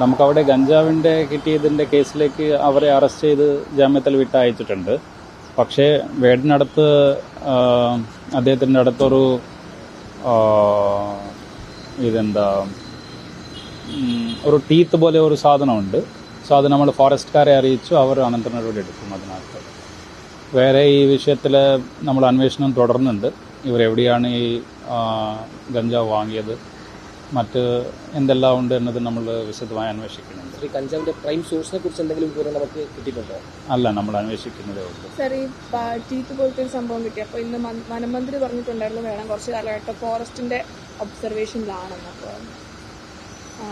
നമുക്കവിടെ ഗഞ്ചാവിന്റെ കിട്ടിയതിന്റെ കേസിലേക്ക് അവരെ അറസ്റ്റ് ചെയ്ത് ജാമ്യത്തിൽ വിട്ടയച്ചിട്ടുണ്ട്. പക്ഷേ വേടിനടുത്ത് അദ്ദേഹത്തിന്റെ അടുത്തൊരു ഇതെന്താ ഒരു ടീത്ത് പോലെ ഒരു സാധനമുണ്ട്. സോ അത് നമ്മൾ ഫോറസ്റ്റുകാരെ അറിയിച്ചു. അവർ അനന്തര നടപടി എടുക്കും അതിനകത്ത്. വേറെ ഈ വിഷയത്തിൽ നമ്മൾ അന്വേഷണം തുടർന്നുണ്ട്. ഇവരെവിടെയാണ് ഈ ഗഞ്ചാവ് വാങ്ങിയത്? മറ്റ് എന്തെല്ലാം ഉണ്ട് എന്നത് നമ്മൾ വിശദമായി അന്വേഷിക്കുന്നുണ്ട്. ഈ കഞ്ചാവിന്റെ പ്രൈം സോഴ്സിനെ കുറിച്ച് എന്തെങ്കിലും വിവരം നമുക്ക് കിട്ടിയിട്ടുണ്ടോ? അല്ല നമ്മൾ അന്വേഷിക്കുന്നതേ ഉള്ളൂ. സാർ ഈ ടീത്ത് പോലത്തെ ഒരു സംഭവം കിട്ടി. അപ്പോൾ ഇന്ന് വനമന്ത്രി പറഞ്ഞിട്ടുണ്ടായിരുന്നു വേണം കുറച്ച് കാലഘട്ടം ഫോറസ്റ്റിന്റെ ഒബ്സർവേഷനിലാണെന്ന് അപ്പോൾ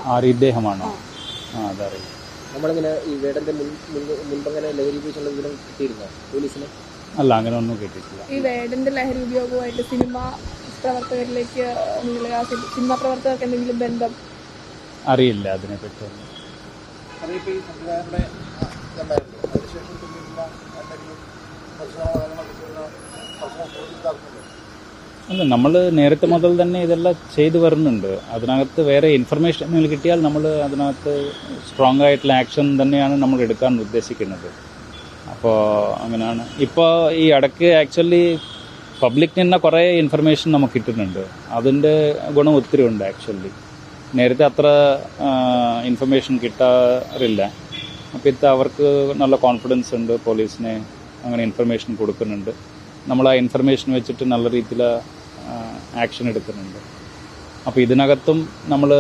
ആര് ഇദ്ദേഹമാണോ? ആ. അതറിയാം. നമ്മളിങ്ങനെ ഈ വേടന്റെ മുൻ മുൻ- മുൻപങ്ങനെ ലഹരി ഉപയോഗിച്ചുള്ള വിവരം കിട്ടിയിരുന്നോ പോലീസിന്? അല്ല അങ്ങനെ ഒന്നും കേട്ടിട്ടില്ല. ഈ വേടന്റെ ലഹരി ഉപയോഗമായിട്ട് സിനിമ പ്രവർത്തകരിലേക്ക് എന്തെങ്കിലും ആ സി- പ്രവർത്തകർക്ക് എന്തെങ്കിലും ബന്ധം? അറിയില്ല അതിനെപ്പറ്റി. അല്ല നമ്മൾ നേരത്തെ മുതൽ തന്നെ ഇതെല്ലാം ചെയ്തു വരുന്നുണ്ട്. അതിനകത്ത് വേറെ ഇൻഫർമേഷൻ കിട്ടിയാൽ നമ്മൾ അതിനകത്ത് സ്ട്രോങ് ആയിട്ടുള്ള ആക്ഷൻ തന്നെയാണ് നമ്മൾ എടുക്കാൻ ഉദ്ദേശിക്കുന്നത്. അപ്പോൾ അങ്ങനെയാണ് ഇപ്പോൾ ഈ ഇടയ്ക്ക് ആക്ച്വലി പബ്ലിക്കിൽ നിന്ന് കുറേ ഇൻഫർമേഷൻ നമുക്ക് കിട്ടുന്നുണ്ട്. അതിന്റെ ഗുണം ഒത്തിരി ഉണ്ട് ആക്ച്വലി നേരത്തെ അത്ര ഇൻഫർമേഷൻ കിട്ടാറില്ല. അപ്പോൾ ഇത് അവർക്ക് നല്ല കോൺഫിഡൻസ് ഉണ്ട് പോലീസിനെ അങ്ങനെ ഇൻഫർമേഷൻ കൊടുക്കുന്നുണ്ട്. നമ്മൾ ആ ഇൻഫർമേഷൻ വെച്ചിട്ട് നല്ല രീതിയിൽ ആക്ഷൻ എടുക്കുന്നുണ്ട്. അപ്പോൾ ഇതിനകത്തും നമ്മൾ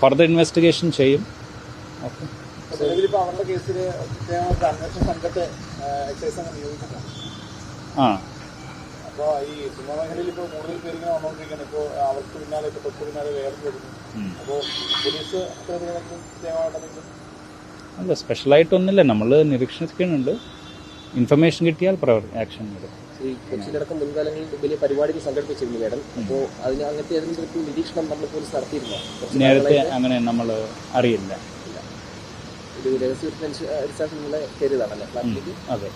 ഫർദർ ഇൻവെസ്റ്റിഗേഷൻ ചെയ്യും. ഓക്കെ. ആ അപ്പോൾ ഈ സിനിമ മേഖലയിൽ ഇപ്പോൾ കൂടുതൽ പേര് ഇങ്ങനെ വന്നുകൊണ്ടിരിക്കുകയാണ് ഇപ്പോൾ അവർക്ക് പിന്നാലെ ഇപ്പോൾ തൊട്ട് പിന്നാലെ വേറെ വരുന്നു. അപ്പോൾ പോലീസ് അത്ര സ്പെഷ്യൽ അല്ല സ്പെഷ്യലായിട്ടൊന്നുമില്ല നമ്മൾ നിരീക്ഷിക്കുന്നുണ്ട് ഇൻഫർമേഷൻ കിട്ടിയാൽ ആക്ഷൻ ഈ കൊച്ചിയിലടക്കം മുൻകാലങ്ങളിൽ വലിയ പരിപാടികൾ സംഘടിപ്പിച്ചിരുന്നു വേടൻ അപ്പോൾ അതിന് അങ്ങനത്തെ ഏതെങ്കിലും തരത്തിൽ നിരീക്ഷണം നമ്മൾ പോലീസ് നടത്തിയിരുന്നു നേരത്തെ അങ്ങനെ നമ്മൾ അറിയില്ല. ഇത് രഹസ്യ അടിസ്ഥാനത്തിലുള്ള കയറിയതാണല്ലേ അതെ.